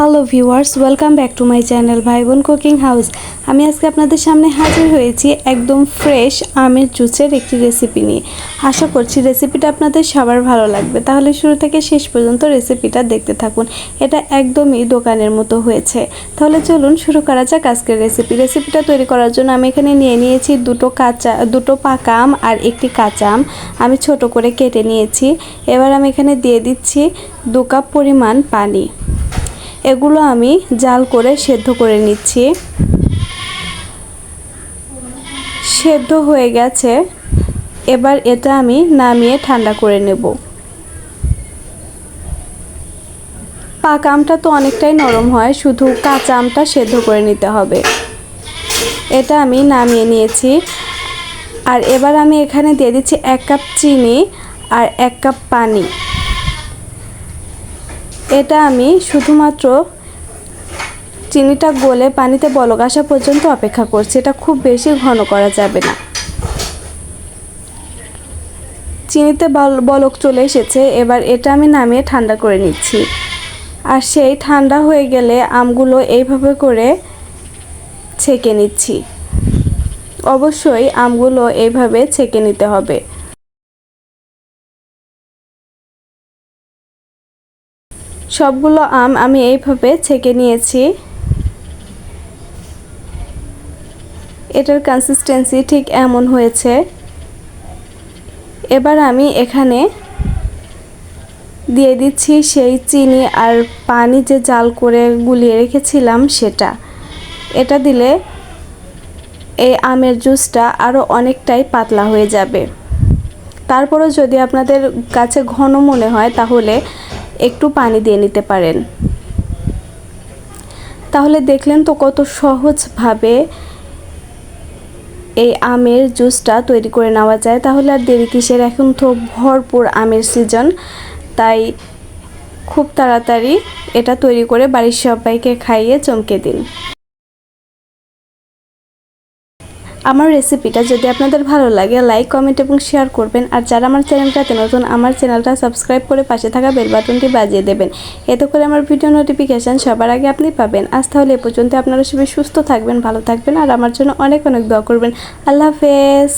Hello viewers, welcome back to my channel ভাই বোন cooking house. আমি আজকে আপনাদের সামনে হাজির হয়েছি একদম ফ্রেশ আমের জুসের একটি রেসিপি নিয়ে। আশা করছি রেসিপিটা আপনাদের সবার ভালো লাগবে। তাহলে শুরু থেকে শেষ পর্যন্ত রেসিপিটা দেখতে থাকুন। এটা একদমই দোকানের মতো হয়েছে। তাহলে চলুন শুরু করা যাক আজকের রেসিপি। রেসিপিটা তৈরি করার জন্য আমি এখানে নিয়ে নিয়েছি দুটো কাঁচা, দুটো পাকা আম আর একটি কাঁচা আম। আমি ছোট করে কেটে নিয়েছি। এবার আমি এখানে দিয়ে দিচ্ছি দু কাপ পরিমাণ পানি। এগুলো আমি জাল করে সেদ্ধ করে নিচ্ছি। সেদ্ধ হয়ে গেছে। এবার এটা আমি নামিয়ে ঠান্ডা করে নেব। পাকা আমটা তো অনেকটাই নরম হয়, শুধু কাঁচা আমটা সেদ্ধ করে নিতে হবে। এটা আমি নামিয়ে নিয়েছি। আর এবার আমি এখানে দিয়ে দিচ্ছি এক কাপ চিনি আর এক কাপ পানি। এটা আমি শুধুমাত্র চিনিটা গলে পানিতে বলক আসা পর্যন্ত অপেক্ষা করছি। এটা খুব বেশি ঘন করা যাবে না। চিনিতে বলক চলে এসেছে। এবার এটা আমি নামিয়ে ঠান্ডা করে নিচ্ছি। আর সেই ঠান্ডা হয়ে গেলে আমগুলো এইভাবে করে ছেঁকে নিচ্ছি। অবশ্যই আমগুলো এইভাবে ছেঁকে নিতে হবে। সবগুলো আম আমি এইভাবে ছেঁকে নিয়েছি। এটার কনসিস্টেন্সি ঠিক এমন হয়েছে। এবার আমি এখানে দিয়ে দিচ্ছি সেই চিনি আর পানি যে জাল করে গুলিয়ে রেখেছিলাম সেটা। এটা দিলে এই আমের জুসটা আরও অনেকটাই পাতলা হয়ে যাবে। তারপরও যদি আপনাদের কাছে ঘন মনে হয় তাহলে একটু পানি দিয়ে নিতে পারেন। তাহলে দেখলেন তো কত সহজভাবে এই আমের জুসটা তৈরি করে নেওয়া যায়। তাহলে আর দেরি কিসের? এখন তো ভরপুর আমের সিজন তাই খুব তাড়াতাড়ি এটা তৈরি করে বাড়ির সবাইকে খাইয়ে চমকে দিন। আমার রেসিপিটা যদি আপনাদের ভালো লাগে লাইক কমেন্ট এবং শেয়ার করবেন। আর যারা আমার চ্যানেলটাতে নতুন, আমার চ্যানেলটা সাবস্ক্রাইব করে পাশে থাকা বেল বাটনটি বাজিয়ে দেবেন। এতে করে আমার ভিডিও নোটিফিকেশান সবার আগে আপনি পাবেন। আজ তাহলে এ পর্যন্ত আপনারা সবাই সুস্থ থাকবেন, ভালো থাকবেন, আর আমার জন্য অনেক অনেক দোয়া করবেন। আল্লাহ হাফেজ।